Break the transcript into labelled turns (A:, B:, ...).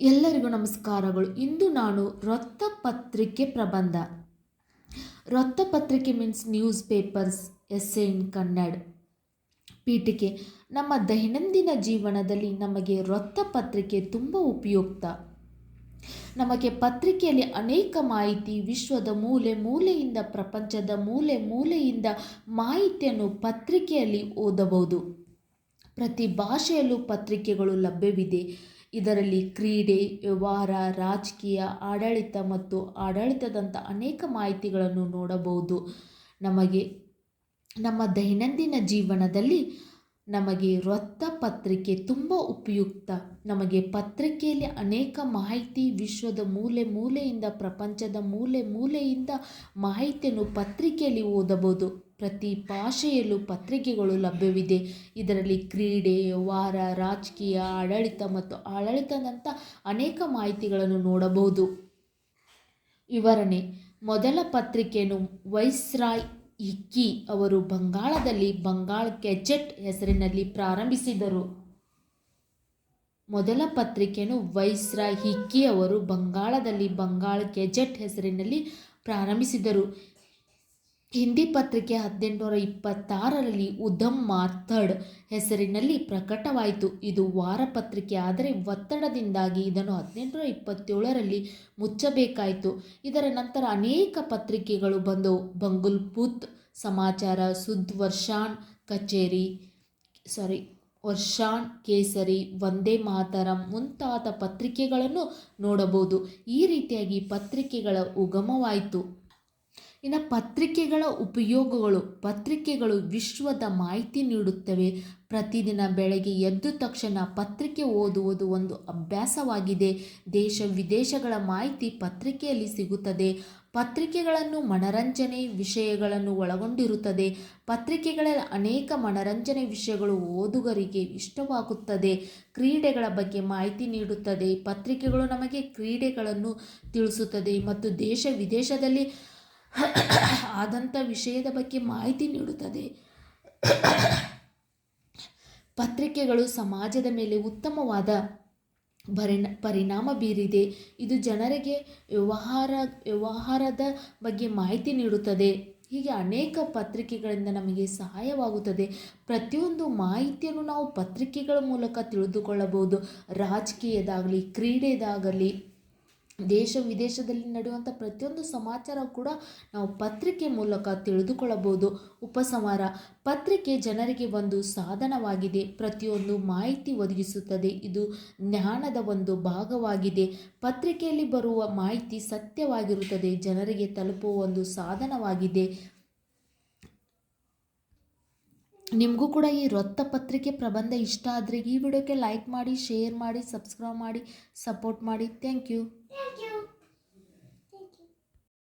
A: ಎಲ್ಲರಿಗೂ ನಮಸ್ಕಾರಗಳು. ಇಂದು ನಾನು ವೃತ್ತಪತ್ರಿಕೆ ಪ್ರಬಂಧ. ವೃತ್ತಪತ್ರಿಕೆ means news papers as in Kannada. ಪೀಠಿಕೆ. ನಮ್ಮ ದೈನಂದಿನ ಜೀವನದಲ್ಲಿ ನಮಗೆ ವೃತ್ತಪತ್ರಿಕೆ ತುಂಬ ಉಪಯುಕ್ತ. ನಮಗೆ ಪತ್ರಿಕೆಯಲ್ಲಿ ಅನೇಕ ಮಾಹಿತಿ, ವಿಶ್ವದ ಮೂಲೆ ಮೂಲೆಯಿಂದ, ಪ್ರಪಂಚದ ಮೂಲೆ ಮೂಲೆಯಿಂದ ಮಾಹಿತಿಯನ್ನು ಪತ್ರಿಕೆಯಲ್ಲಿ ಓದಬಹುದು. ಪ್ರತಿ ಭಾಷೆಯಲ್ಲೂ ಪತ್ರಿಕೆಗಳು ಲಭ್ಯವಿದೆ. ಇದರಲ್ಲಿ ಕ್ರೀಡೆ, ವ್ಯವಹಾರ, ರಾಜಕೀಯ, ಆಡಳಿತ ಮತ್ತು ಆಡಳಿತದಂಥ ಅನೇಕ ಮಾಹಿತಿಗಳನ್ನು ನೋಡಬಹುದು. ನಮಗೆ ನಮ್ಮ ದೈನಂದಿನ ಜೀವನದಲ್ಲಿ ನಮಗೆ ವೃತ್ತಪತ್ರಿಕೆ ತುಂಬ ಉಪಯುಕ್ತ. ನಮಗೆ ಪತ್ರಿಕೆಯಲ್ಲಿ ಅನೇಕ ಮಾಹಿತಿ ವಿಶ್ವದ ಮೂಲೆ ಮೂಲೆಯಿಂದ ಪ್ರಪಂಚದ ಮೂಲೆ ಮೂಲೆಯಿಂದ ಮಾಹಿತಿಯನ್ನು ಪತ್ರಿಕೆಯಲ್ಲಿ ಓದಬಹುದು. ಪ್ರತಿ ಭಾಷೆಯಲ್ಲೂ ಪತ್ರಿಕೆಗಳು ಲಭ್ಯವಿದೆ. ಇದರಲ್ಲಿ ಕ್ರೀಡೆ ವ್ಯವಹಾರ ರಾಜಕೀಯ, ಆಡಳಿತ ಮತ್ತು ಆಡಳಿತದಂಥ ಅನೇಕ ಮಾಹಿತಿಗಳನ್ನು ನೋಡಬಹುದು. ವಿವರಣೆ. ಮೊದಲ ಪತ್ರಿಕೆಯನ್ನು ವೈಸ್ರಾಯ್ ಇಕ್ಕಿ ಅವರು ಬಂಗಾಳದಲ್ಲಿ ಬಂಗಾಳ ಗೆಜೆಟ್ ಹೆಸರಿನಲ್ಲಿ ಪ್ರಾರಂಭಿಸಿದರು. ಮೊದಲ ಪತ್ರಿಕೆಯನ್ನು ವೈಸ್ರಾಯ್ ಹಿಕ್ಕಿ ಅವರು ಬಂಗಾಳದಲ್ಲಿ ಬಂಗಾಳ ಗೆಜೆಟ್ ಹೆಸರಿನಲ್ಲಿ ಪ್ರಾರಂಭಿಸಿದರು. ಹಿಂದಿ ಪತ್ರಿಕೆ ಹದಿನೆಂಟುನೂರ ಇಪ್ಪತ್ತಾರರಲ್ಲಿ ಉಧಮ್ ಥರ್ಡ್ ಹೆಸರಿನಲ್ಲಿ ಪ್ರಕಟವಾಯಿತು. ಇದು ವಾರಪತ್ರಿಕೆ ಆದರೆ ಒತ್ತಡದಿಂದಾಗಿ ಇದನ್ನು ಹದಿನೆಂಟುನೂರ ಇಪ್ಪತ್ತೇಳರಲ್ಲಿ ಮುಚ್ಚಬೇಕಾಯಿತು. ಇದರ ನಂತರ ಅನೇಕ ಪತ್ರಿಕೆಗಳು ಬಂದವು. ಬಂಗುಲ್ಪುತ್ ಸಮಾಚಾರ ಸುದ್ ವರ್ಷಾನ್ ಕಚೇರಿ ಸಾರಿ ವರ್ಷಾನ್ ಕೇಸರಿ, ವಂದೇ ಮಾತರಂ ಮುಂತಾದ ಪತ್ರಿಕೆಗಳನ್ನು ನೋಡಬಹುದು. ಈ ರೀತಿಯಾಗಿ ಪತ್ರಿಕೆಗಳ ಉಗಮವಾಯಿತು. ಇನ್ನು ಪತ್ರಿಕೆಗಳ ಉಪಯೋಗಗಳು, ಪತ್ರಿಕೆಗಳು ವಿಶ್ವದ ಮಾಹಿತಿ ನೀಡುತ್ತವೆ. ಪ್ರತಿದಿನ ಬೆಳಗ್ಗೆ ಎದ್ದ ತಕ್ಷಣ ಪತ್ರಿಕೆ ಓದುವುದು ಒಂದು ಅಭ್ಯಾಸವಾಗಿದೆ. ದೇಶ ವಿದೇಶಗಳ ಮಾಹಿತಿ ಪತ್ರಿಕೆಯಲ್ಲಿ ಸಿಗುತ್ತದೆ. ಪತ್ರಿಕೆಗಳನ್ನು ಮನರಂಜನೆ ವಿಷಯಗಳನ್ನು ಒಳಗೊಂಡಿರುತ್ತದೆ. ಪತ್ರಿಕೆಗಳಲ್ಲಿ ಅನೇಕ ಮನರಂಜನೆ ವಿಷಯಗಳು ಓದುಗರಿಗೆ ಇಷ್ಟವಾಗುತ್ತದೆ. ಕ್ರೀಡೆಗಳ ಬಗ್ಗೆ ಮಾಹಿತಿ ನೀಡುತ್ತದೆ. ಪತ್ರಿಕೆಗಳು ನಮಗೆ ಕ್ರೀಡೆಗಳನ್ನು ತಿಳಿಸುತ್ತದೆ ಮತ್ತು ದೇಶ ವಿದೇಶದಲ್ಲಿ ಆದಂಥ ವಿಷಯದ ಬಗ್ಗೆ ಮಾಹಿತಿ ನೀಡುತ್ತದೆ. ಪತ್ರಿಕೆಗಳು ಸಮಾಜದ ಮೇಲೆ ಉತ್ತಮವಾದ ಪರಿಣ, ಪರಿಣಾಮ ಬೀರಿದೆ. ಇದು ಜನರಿಗೆ ವ್ಯವಹಾರ, ವ್ಯವಹಾರದ ಬಗ್ಗೆ ಮಾಹಿತಿ ನೀಡುತ್ತದೆ. ಹೀಗೆ ಅನೇಕ ಪತ್ರಿಕೆಗಳಿಂದ ನಮಗೆ ಸಹಾಯವಾಗುತ್ತದೆ. ಪ್ರತಿಯೊಂದು ಮಾಹಿತಿಯನ್ನು ನಾವು ಪತ್ರಿಕೆಗಳ ಮೂಲಕ ತಿಳಿದುಕೊಳ್ಳಬಹುದು. ರಾಜಕೀಯದಾಗಲಿ, ಕ್ರೀಡೆದಾಗಲಿ ದೇಶ ವಿದೇಶದಲ್ಲಿ ನಡೆಯುವಂಥ ಪ್ರತಿಯೊಂದು ಸಮಾಚಾರ ಕೂಡ ನಾವು ಪತ್ರಿಕೆ ಮೂಲಕ ತಿಳಿದುಕೊಳ್ಳಬಹುದು. ಉಪಸಂಹಾರ, ಪತ್ರಿಕೆ ಜನರಿಗೆ ಒಂದು ಸಾಧನವಾಗಿದೆ. ಪ್ರತಿಯೊಂದು ಮಾಹಿತಿ ಒದಗಿಸುತ್ತದೆ. ಇದು ಜ್ಞಾನದ ಒಂದು ಭಾಗವಾಗಿದೆ. ಪತ್ರಿಕೆಯಲ್ಲಿ ಬರುವ ಮಾಹಿತಿ ಸತ್ಯವಾಗಿರುತ್ತದೆ. ಜನರಿಗೆ ತಲುಪುವ ಒಂದು ಸಾಧನವಾಗಿದೆ. ನಿಮಗೂ ಕೂಡ ಈ ವೃತ್ತಪತ್ರಿಕೆ ಪ್ರಬಂಧ ಇಷ್ಟ ಆದರೆ ಈ ವಿಡಿಯೋಕ್ಕೆ ಲೈಕ್ ಮಾಡಿ ಶೇರ್ ಮಾಡಿ ಸಬ್ಸ್ಕ್ರೈಬ್ ಮಾಡಿ ಸಪೋರ್ಟ್ ಮಾಡಿ ಥ್ಯಾಂಕ್ ಯು.